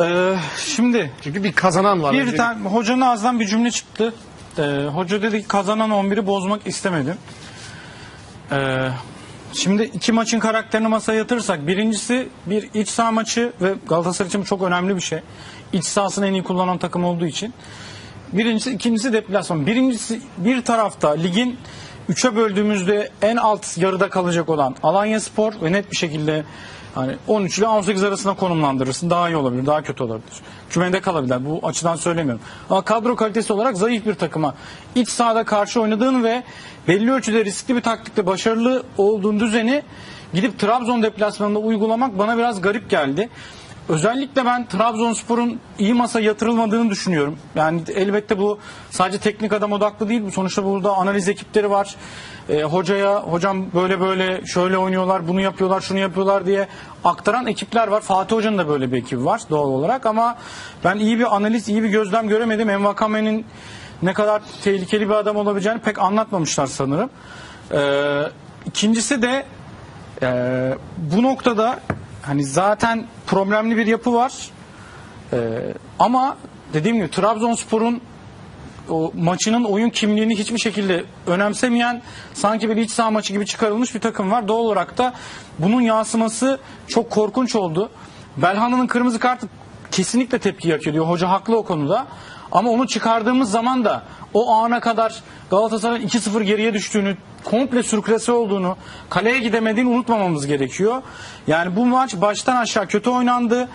Ee, şimdi Çünkü bir kazanan var. bir Önce- tane hocanın ağzından bir cümle çıktı. Ee, hoca dedi ki kazanan 11'i bozmak istemedim. Ee, şimdi iki maçın karakterini masaya yatırırsak birincisi bir iç saha maçı ve Galatasaray için bu çok önemli bir şey. İç sahasını en iyi kullanan takım olduğu için. Birincisi, ikincisi deplasman. Birincisi bir tarafta ligin üçe böldüğümüzde en alt yarıda kalacak olan Alanya Spor ve net bir şekilde hani 13 ile 18 arasında konumlandırırsın. Daha iyi olabilir, daha kötü olabilir. Kümede kalabilir. Bu açıdan söylemiyorum. Ama kadro kalitesi olarak zayıf bir takıma iç sahada karşı oynadığın ve belli ölçüde riskli bir taktikte başarılı olduğun düzeni gidip Trabzon deplasmanında uygulamak bana biraz garip geldi. Özellikle ben Trabzonspor'un iyi masa yatırılmadığını düşünüyorum. Yani elbette bu sadece teknik adam odaklı değil. Sonuçta burada analiz ekipleri var. Ee, hocaya hocam böyle böyle şöyle oynuyorlar, bunu yapıyorlar, şunu yapıyorlar diye aktaran ekipler var. Fatih Hoca'nın da böyle bir ekibi var doğal olarak ama ben iyi bir analiz, iyi bir gözlem göremedim. Envakame'nin ne kadar tehlikeli bir adam olabileceğini pek anlatmamışlar sanırım. Ee, ikincisi de ee, bu noktada hani zaten problemli bir yapı var. Ee, ama dediğim gibi Trabzonspor'un o maçının oyun kimliğini hiçbir şekilde önemsemeyen sanki bir iç saha maçı gibi çıkarılmış bir takım var. Doğal olarak da bunun yansıması çok korkunç oldu. Belhanda'nın kırmızı kartı kesinlikle tepki hak ediyor. Hoca haklı o konuda. Ama onu çıkardığımız zaman da o ana kadar Galatasaray'ın 2-0 geriye düştüğünü, komple sürklase olduğunu, kaleye gidemediğini unutmamamız gerekiyor. Yani bu maç baştan aşağı kötü oynandı.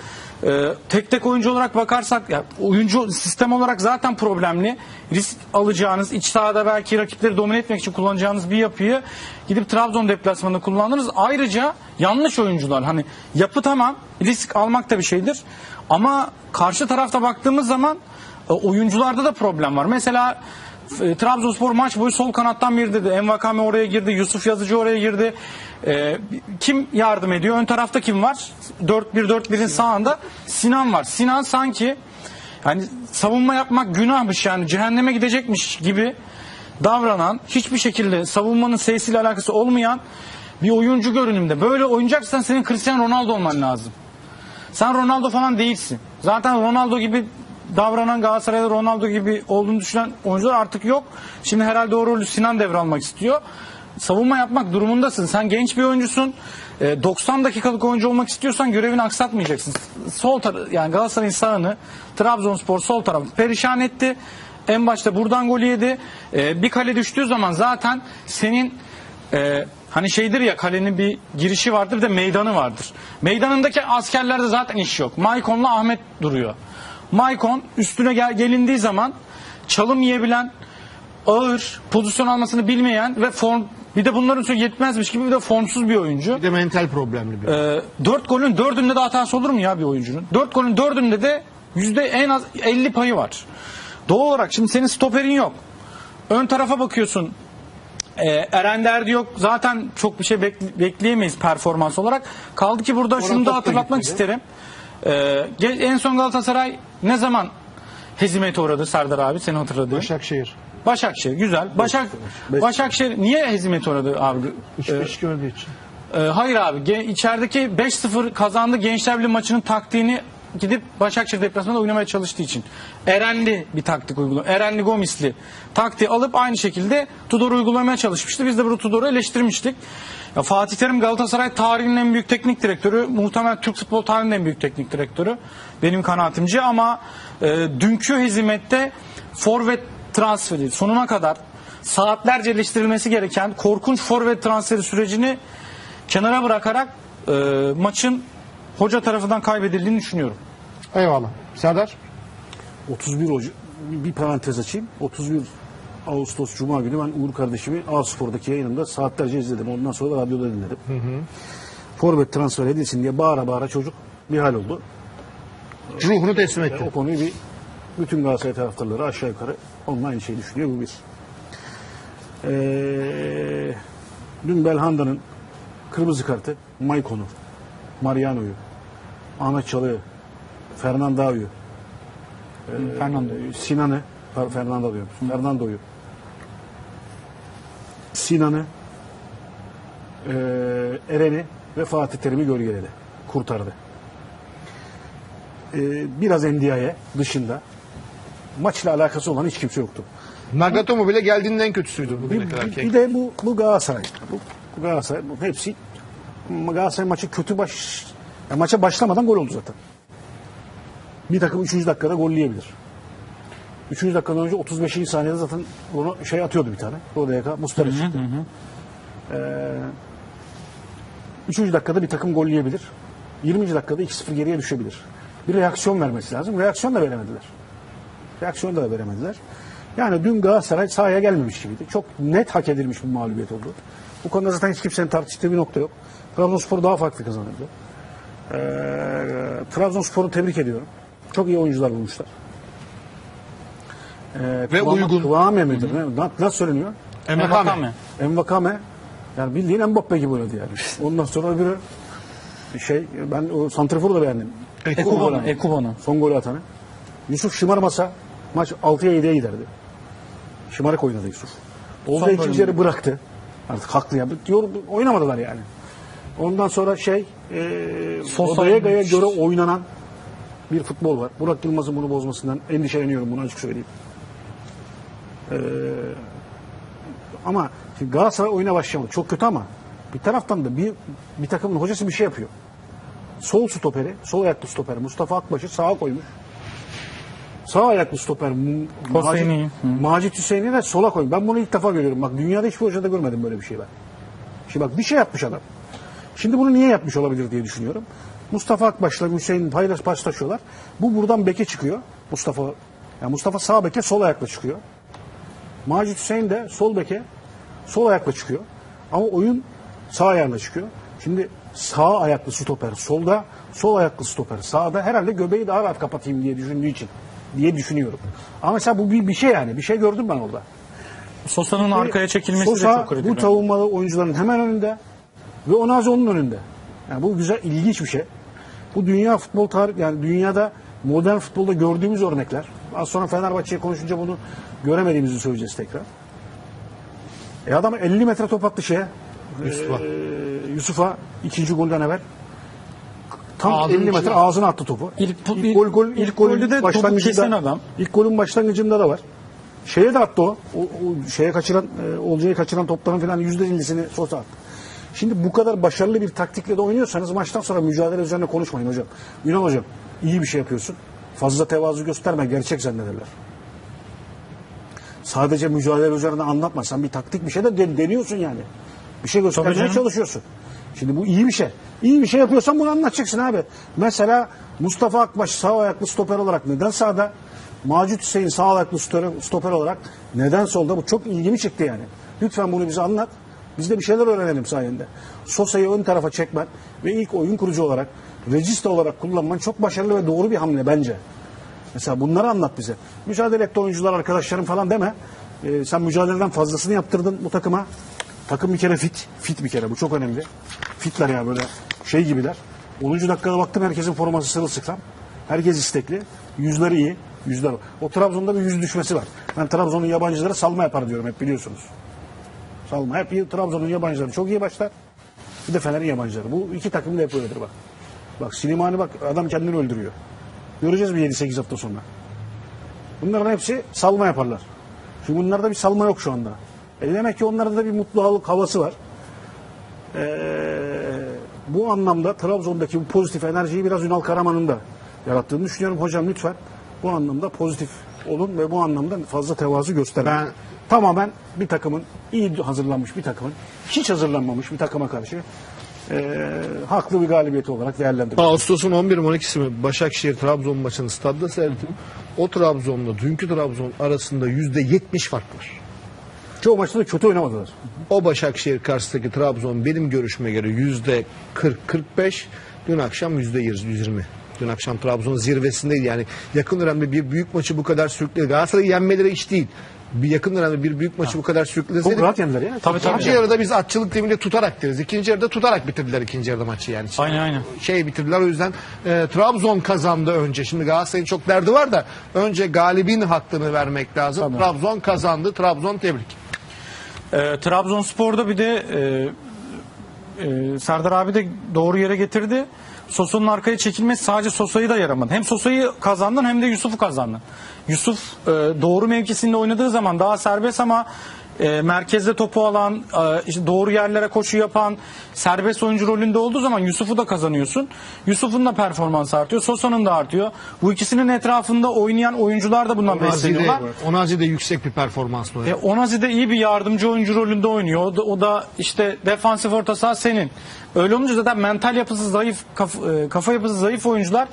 Ee, tek tek oyuncu olarak bakarsak ya, oyuncu sistem olarak zaten problemli. Risk alacağınız, iç sahada belki rakipleri domine etmek için kullanacağınız bir yapıyı gidip Trabzon deplasmanında kullandınız. Ayrıca yanlış oyuncular. Hani yapı tamam, risk almak da bir şeydir. Ama karşı tarafta baktığımız zaman e, oyuncularda da problem var. Mesela e, Trabzonspor maç boyu sol kanattan bir dedi. Envakame oraya girdi. Yusuf Yazıcı oraya girdi. E, kim yardım ediyor? Ön tarafta kim var? 4-1-4-1'in sağında Sinan var. Sinan sanki yani savunma yapmak günahmış yani cehenneme gidecekmiş gibi davranan hiçbir şekilde savunmanın sesiyle alakası olmayan bir oyuncu görünümde. Böyle oynayacaksan senin Cristiano Ronaldo olman lazım. Sen Ronaldo falan değilsin. Zaten Ronaldo gibi davranan Galatasaray'da Ronaldo gibi olduğunu düşünen oyuncular artık yok. Şimdi herhalde o rolü Sinan devralmak istiyor. Savunma yapmak durumundasın. Sen genç bir oyuncusun. Ee, 90 dakikalık oyuncu olmak istiyorsan görevini aksatmayacaksın. Sol tar- yani Galatasaray'ın sağını Trabzonspor sol tarafı perişan etti. En başta buradan gol yedi. Ee, bir kale düştüğü zaman zaten senin ee, hani şeydir ya kalenin bir girişi vardır bir de meydanı vardır. Meydanındaki askerlerde zaten iş yok. Maykon'la Ahmet duruyor. Maykon üstüne gel, gelindiği zaman çalım yiyebilen, ağır, pozisyon almasını bilmeyen ve form bir de bunların sözü yetmezmiş gibi bir de formsuz bir oyuncu. Bir de mental problemli bir. Ee, 4 golün dördünde de hatası olur mu ya bir oyuncunun? 4 golün dördünde de yüzde en az 50 payı var. Doğal olarak şimdi senin stoperin yok. Ön tarafa bakıyorsun. Ee, Eren Derdi yok. Zaten çok bir şey bekle- bekleyemeyiz performans olarak. Kaldı ki burada şunu top da hatırlatmak isterim. Ee, en son Galatasaray ne zaman hezimete uğradı Serdar abi seni hatırladığın? Başakşehir. Başakşehir güzel. Başak Beş- Başakşehir niye hezimete uğradı abi? 3-5 gördüğü için. Ee, hayır abi. Ge- içerideki 5-0 kazandı Gençler Birliği maçının taktiğini gidip Başakşehir deplasmanında oynamaya çalıştığı için. Erenli bir taktik uyguluyor. Erenli Gomisli taktiği alıp aynı şekilde Tudor uygulamaya çalışmıştı. Biz de bunu Tudor'u eleştirmiştik. Ya Fatih Terim Galatasaray tarihinin en büyük teknik direktörü. Muhtemelen Türk futbol tarihinin en büyük teknik direktörü. Benim kanaatimce ama e, dünkü hizmette forvet transferi sonuna kadar saatlerce eleştirilmesi gereken korkunç forvet transferi sürecini kenara bırakarak e, maçın hoca tarafından kaybedildiğini düşünüyorum. Eyvallah. Serdar. 31 Ocak bir parantez açayım. 31 Ağustos Cuma günü ben Uğur kardeşimi A-Spor'daki yayınında saatlerce izledim. Ondan sonra da radyoda dinledim. Forvet transfer edilsin diye bağıra bağıra çocuk bir hal oldu. Ruhunu teslim E, etti. o konuyu bir bütün Galatasaray taraftarları aşağı yukarı onun aynı şeyi düşünüyor bu bir. Ee, dün Belhanda'nın kırmızı kartı Maykon'u, Mariano'yu, Ahmet Çalık'ı, Fernandao'yu, Fernando. ee, Sinan'ı, Fer- Fernando diyorum, Fernando'yu, Sinan'ı, ee, Eren'i ve Fatih Terim'i gölgeledi, kurtardı. e, biraz NDI'ye dışında maçla alakası olan hiç kimse yoktu. Nagatomo bile geldiğinin en kötüsüydü Bir, kadar. bir- bir de bu, bu Galatasaray. Bu, bu Galatasaray bu hepsi Galatasaray maçı kötü baş ya maça başlamadan gol oldu zaten. Bir takım 3. dakikada golleyebilir. 3. dakikadan önce 35. saniyede zaten onu şey atıyordu bir tane. Rodayaka Mustara çıktı. Ee, 3. dakikada bir takım golleyebilir. 20. dakikada 2-0 geriye düşebilir. Bir reaksiyon vermesi lazım. Reaksiyon da veremediler. Reaksiyon da veremediler. Yani dün Galatasaray sahaya gelmemiş gibiydi. Çok net hak edilmiş bir mağlubiyet oldu. Bu konuda zaten hiç kimsenin tartıştığı bir nokta yok. Trabzonspor daha farklı kazanırdı. Ee, Trabzonspor'u tebrik ediyorum. Çok iyi oyuncular bulmuşlar. Ee, Ve uygun. Kıvame midir? Ne- na- Nasıl söyleniyor? Envakame. Envakame yani bildiğin Mbappe gibi oynadı yani. Ondan sonra bir şey ben o santraforu da beğendim. Ekuban'ı, Ekuban'ı. Son golü atanı. Yusuf şımarmasa maç 6'ya 7'ye giderdi. Şımarık oynadı Yusuf. Oldu Son yarı bıraktı. Artık haklı ya. Diyor, oynamadılar yani. Ondan sonra şey e, Sosa- Odayega'ya göre oynanan bir futbol var. Burak Yılmaz'ın bunu bozmasından endişeleniyorum bunu açık söyleyeyim. Ee, ama Galatasaray oyuna başlamadı. Çok kötü ama bir taraftan da bir, bir takımın hocası bir şey yapıyor. Sol stoperi, sol ayaklı stoperi Mustafa Akbaş'ı sağa koymuş. Sağ ayaklı stoper. Macit, Macit Hüseyin'i de sola koymuş. Ben bunu ilk defa görüyorum. Bak dünyada hiçbir hocada görmedim böyle bir şey ben. Şimdi bak bir şey yapmış adam. Şimdi bunu niye yapmış olabilir diye düşünüyorum. Mustafa Akbaş'la Hüseyin paylaş paslaşıyorlar. Bu buradan beke çıkıyor. Mustafa yani Mustafa sağ beke sol ayakla çıkıyor. Macit Hüseyin de sol beke sol ayakla çıkıyor. Ama oyun sağ ayağıyla çıkıyor. Şimdi sağ ayaklı stoper solda, sol ayaklı stoper sağda herhalde göbeği daha rahat kapatayım diye düşündüğü için diye düşünüyorum. Ama mesela bu bir, bir şey yani. Bir şey gördüm ben orada. Sosa'nın arkaya çekilmesi de Sosa çok kritik. bu savunmalı oyuncuların hemen önünde ve Onazi onun önünde. Yani bu güzel, ilginç bir şey. Bu dünya futbol tarih yani dünyada modern futbolda gördüğümüz örnekler. Az sonra Fenerbahçe'ye konuşunca bunu göremediğimizi söyleyeceğiz tekrar. E adam 50 metre top attı şeye. Yusuf'a. e, Yusuf'a ikinci golden evvel. Tam Ağzının 50 metre içine- ağzına attı topu. İlk- ilk gol, gol, ilk, ilk golde de topu kesen adam. İlk golün başlangıcında da var. Şeye de attı o. O, o şeye kaçıran, e, Olcay'ı kaçıran topların falan yüzde ellisini Sosa attı. Şimdi bu kadar başarılı bir taktikle de oynuyorsanız maçtan sonra mücadele üzerine konuşmayın hocam. Yunan hocam iyi bir şey yapıyorsun. Fazla tevazu gösterme gerçek zannederler. Sadece mücadele üzerine anlatma. Sen bir taktik bir şey de den- deniyorsun yani. Bir şey göstermeye çalışıyorsun. Şimdi bu iyi bir şey. İyi bir şey yapıyorsan bunu anlatacaksın abi. Mesela Mustafa Akbaş sağ ayaklı stoper olarak neden sağda? Macit Hüseyin sağ ayaklı stoper, stoper olarak neden solda? Bu çok ilgimi çekti yani. Lütfen bunu bize anlat. Biz de bir şeyler öğrenelim sayende. Sosa'yı ön tarafa çekmen ve ilk oyun kurucu olarak, regista olarak kullanman çok başarılı ve doğru bir hamle bence. Mesela bunları anlat bize. Mücadele etti oyuncular arkadaşlarım falan deme. Ee, sen mücadeleden fazlasını yaptırdın bu takıma. Takım bir kere fit. Fit bir kere bu çok önemli. Fitler ya böyle şey gibiler. 10. dakikada baktım herkesin forması sırılsıklam. Herkes istekli. Yüzleri iyi. Yüzler. O Trabzon'da bir yüz düşmesi var. Ben Trabzon'un yabancıları salma yapar diyorum hep biliyorsunuz. Salma. Hep iyi- Trabzon'un yabancıları çok iyi başlar. Bir de Fener'in yabancıları. Bu iki takım da hep öyledir bak. Bak Silimani bak adam kendini öldürüyor. Göreceğiz bir 7-8 hafta sonra. Bunların hepsi salma yaparlar. Çünkü bunlarda bir salma yok şu anda. E demek ki onlarda da bir mutluluk havası var. Ee, bu anlamda Trabzon'daki bu pozitif enerjiyi biraz Ünal Karaman'ın da yarattığını düşünüyorum. Hocam lütfen bu anlamda pozitif olun ve bu anlamda fazla tevazu göstermeyin. Ben- Tamamen bir takımın, iyi hazırlanmış bir takımın, hiç hazırlanmamış bir takıma karşı ee, haklı bir galibiyeti olarak değerlendiriyorum. Ağustos'un 11 12'si mi Başakşehir Trabzon maçını stadda seyrettim. O Trabzon'la dünkü Trabzon arasında %70 fark var. Çoğu maçta da kötü oynamadılar. O Başakşehir karşısındaki Trabzon benim görüşüme göre yüzde 40-45, dün akşam yüzde 120. Dün akşam Trabzon zirvesindeydi. Yani yakın dönemde bir büyük maçı bu kadar sürükledi. Galatasaray'ı yenmeleri hiç değil. Bir yakın dönemde bir büyük maçı bu kadar sürükledi. Çok rahat yendiler ya. Tabii, tabii. İkinci yarıda biz atçılık deminde tutarak deriz. İkinci yarıda tutarak bitirdiler ikinci yarıda maçı yani. Aynen, aynen. Şey bitirdiler o yüzden e, Trabzon kazandı önce. Şimdi Galatasaray'ın çok derdi var da önce galibin hakkını vermek lazım. Tamam. Trabzon kazandı. Trabzon tebrik. Ee, Trabzonspor'da bir de e, e, Serdar abi de doğru yere getirdi. Sosa'nın arkaya çekilmesi sadece Sosa'yı da yaramadı. Hem Sosa'yı kazandın hem de Yusuf'u kazandın. Yusuf e, doğru mevkisinde oynadığı zaman daha serbest ama e, merkezde topu alan, e, işte doğru yerlere koşu yapan, serbest oyuncu rolünde olduğu zaman Yusuf'u da kazanıyorsun. Yusuf'un da performansı artıyor, Sosa'nın da artıyor. Bu ikisinin etrafında oynayan oyuncular da bundan besleniyorlar. Onazi de yüksek bir performans var. E, Onazi de iyi bir yardımcı oyuncu rolünde oynuyor. O da, o da işte defansif orta saha senin. Öyle olunca zaten mental yapısı zayıf, kafa, e, kafa yapısı zayıf oyuncular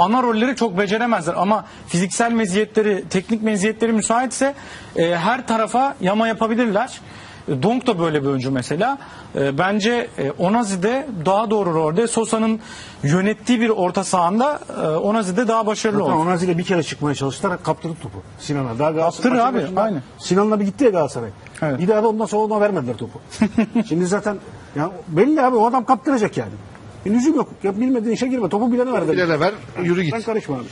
ana rolleri çok beceremezler. Ama fiziksel meziyetleri, teknik meziyetleri müsaitse e, her tarafa yama yapabilirler. E, Donk da böyle bir oyuncu mesela. E, bence e, Onazi de daha doğru rolde. Sosa'nın yönettiği bir orta sahanda e, Onazi de daha başarılı Zaten oldu. Onazi ile bir kere çıkmaya çalıştılar. Kaptırdı topu. Sinan'a. Daha Kaptırır abi, başında aynen. Sinan'la bir gitti ya Galatasaray. Evet. Bir daha da ondan sonra ona vermediler topu. Şimdi zaten ya belli abi o adam kaptıracak yani. Bir lüzum yok. Ya bilmediğin işe girme. Topu bilene ver. dedim. Bilene ver, yürü git. Ben karışma abi.